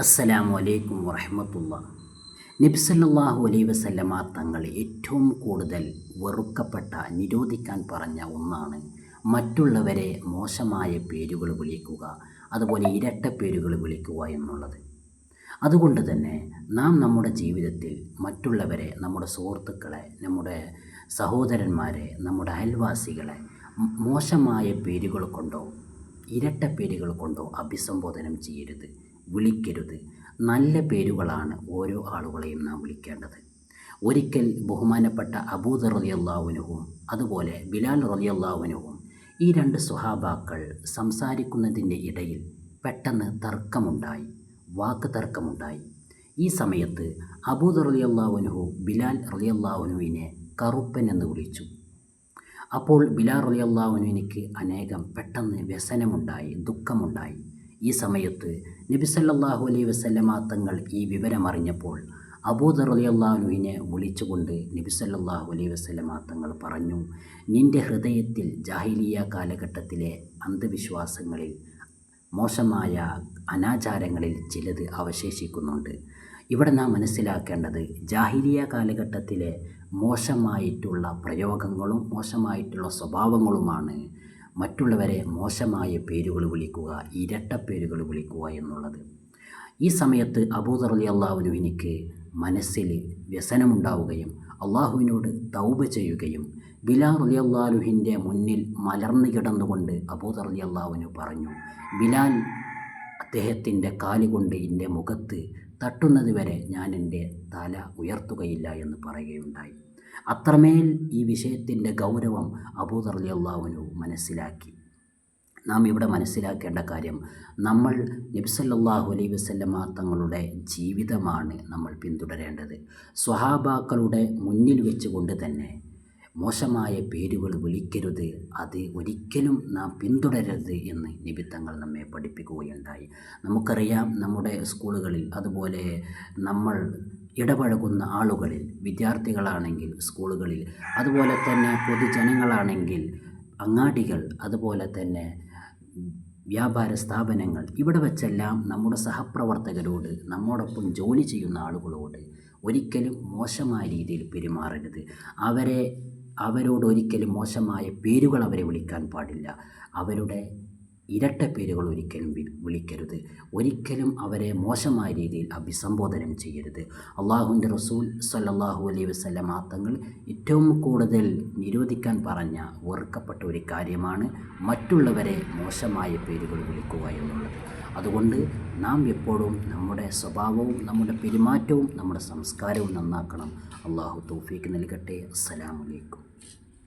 അസ്സലാമു അലൈക്കും വറഹമത്തുള്ള. നബ്സല്ലാഹു അലൈ വസല്ലമ തങ്ങൾ ഏറ്റവും കൂടുതൽ വെറുക്കപ്പെട്ട നിരോധിക്കാൻ പറഞ്ഞ ഒന്നാണ് മറ്റുള്ളവരെ മോശമായ പേരുകൾ വിളിക്കുക അതുപോലെ ഇരട്ട പേരുകൾ വിളിക്കുക എന്നുള്ളത്. അതുകൊണ്ട് തന്നെ നാം നമ്മുടെ ജീവിതത്തിൽ മറ്റുള്ളവരെ നമ്മുടെ സുഹൃത്തുക്കളെ നമ്മുടെ സഹോദരന്മാരെ നമ്മുടെ അയൽവാസികളെ മോശമായ പേരുകൾ കൊണ്ടോ ഇരട്ട പേരുകൾ കൊണ്ടോ അഭിസംബോധനം ചെയ്യരുത്. വിളിക്കരുത്. നല്ല പേരുകളാണ് ഓരോ ആളുകളെയും നാം വിളിക്കേണ്ടത്. ഒരിക്കൽ ബഹുമാനപ്പെട്ട അബൂദർ റലിയല്ലാവുനുവും അതുപോലെ ബിലാൽ റലിയല്ലാവുനുവും ഈ രണ്ട് സുഹാബാക്കൾ സംസാരിക്കുന്നതിന്റെ ഇടയിൽ പെട്ടെന്ന് തർക്കമുണ്ടായി വാക്ക് തർക്കമുണ്ടായി. ഈ സമയത്ത് അബൂദർ റലിയല്ലാവുനുഹു ബിലാൽ റലിയല്ലാവുനുവിനെ കറുപ്പൻ എന്ന് വിളിച്ചു. അപ്പോൾ ബിലാൽ റലിയല്ലാവുനുവിനിക്ക് അനേകം പെട്ടെന്ന് വ്യസനമുണ്ടായി ദുഃഖമുണ്ടായി. ഈ സമയത്ത് നബി സല്ലല്ലാഹു അലൈഹി വസല്ലമ തങ്ങൾ ഈ വിവരമറിഞ്ഞപ്പോൾ അബൂദർ റളിയല്ലാഹുവിനെ വിളിച്ചുകൊണ്ട് നബി സല്ലല്ലാഹു അലൈഹി വസല്ലമ തങ്ങൾ പറഞ്ഞു നിന്റെ ഹൃദയത്തിൽ ജാഹിലിയ കാലഘട്ടത്തിലെ അന്ധവിശ്വാസങ്ങളിൽ മോശമായ അനാചാരങ്ങളിൽ ചിലത് അവശേഷിക്കുന്നുണ്ട്. ഇവിടെ നാം മനസ്സിലാക്കേണ്ടത് ജാഹിലിയ കാലഘട്ടത്തിലെ മോശമായിട്ടുള്ള പ്രയോഗങ്ങളും മോശമായിട്ടുള്ള സ്വഭാവങ്ങളുമാണ് മറ്റുള്ളവരെ മോശമായ പേരുകൾ വിളിക്കുക ഇരട്ട പേരുകൾ വിളിക്കുക എന്നുള്ളത്. ഈ സമയത്ത് അബൂദർ അലി അള്ളാഹുനുവിനിക്ക് മനസ്സിൽ വ്യസനമുണ്ടാവുകയും അള്ളാഹുവിനോട് തൗബ ചെയ്യുകയും ബിലാൽ അലി അള്ളാഹുഹിന്റെ മുന്നിൽ മലർന്നു കിടന്നുകൊണ്ട് അബൂദർ അലി അള്ളാഹുവിന് പറഞ്ഞു ബിലാൽ അദ്ദേഹത്തിന്റെ കാലുകൊണ്ട് എന്റെ മുഖത്ത് തട്ടുന്നത് വരെ ഞാൻ എന്റെ തല ഉയർത്തുകയില്ല എന്ന് പറയുകയുണ്ടായി. അത്രമേൽ ഈ വിഷയത്തിന്റെ ഗൗരവം അബൂദർ അലി അള്ളാഹുനു മനസ്സിലാക്കി. നാം ഇവിടെ മനസ്സിലാക്കേണ്ട കാര്യം നമ്മൾ നബ്സല്ലാഹു അലൈ വസ്ലമ തങ്ങളുടെ ജീവിതമാണ് നമ്മൾ പിന്തുടരേണ്ടത്. സ്വഹാബാക്കളുടെ മുന്നിൽ വെച്ചുകൊണ്ട് തന്നെ മോശമായ പേരുകൾ വിളിക്കരുത്. അത് ഒരിക്കലും നാം പിന്തുടരരുത് എന്ന് നിബിത്തങ്ങൾ നമ്മെ പഠിപ്പിക്കുകയുണ്ടായി. നമുക്കറിയാം നമ്മുടെ സ്കൂളുകളിൽ അതുപോലെ നമ്മൾ ഇടപഴകുന്ന ആളുകളിൽ വിദ്യാർത്ഥികളാണെങ്കിൽ സ്കൂളുകളിൽ അതുപോലെ തന്നെ പൊതുജനങ്ങളാണെങ്കിൽ അങ്ങാടികൾ അതുപോലെ തന്നെ വ്യാപാര സ്ഥാപനങ്ങൾ ഇവിടെ വെച്ചെല്ലാം നമ്മുടെ സഹപ്രവർത്തകരോട് നമ്മോടൊപ്പം ജോലി ചെയ്യുന്ന ആളുകളോട് ഒരിക്കലും മോശമായ രീതിയിൽ പെരുമാറരുത്. അവരെ അവരോട് ഒരിക്കലും മോശമായ പേരുകൾ അവരെ വിളിക്കാൻ പാടില്ല. അവരുടെ ഇരട്ട പേരുകൾ ഒരിക്കലും വിളിക്കരുത്. ഒരിക്കലും അവരെ മോശമായ രീതിയിൽ അഭിസംബോധനം ചെയ്യരുത്. അള്ളാഹുവിന്റെ റസൂൽ സല്ലാഹു അലൈഹി വസ്ലം തങ്ങൾ ഏറ്റവും കൂടുതൽ നിരോധിക്കാൻ പറഞ്ഞ വെറുക്കപ്പെട്ട ഒരു കാര്യമാണ് മറ്റുള്ളവരെ മോശമായ പേരുകൾ വിളിക്കുക എന്നുള്ളത്. അതുകൊണ്ട് നാം എപ്പോഴും നമ്മുടെ സ്വഭാവവും നമ്മുടെ പെരുമാറ്റവും നമ്മുടെ സംസ്കാരവും നന്നാക്കണം. അള്ളാഹു തൗഫീക്ക് നൽകട്ടെ. അസ്സലാമലൈക്കും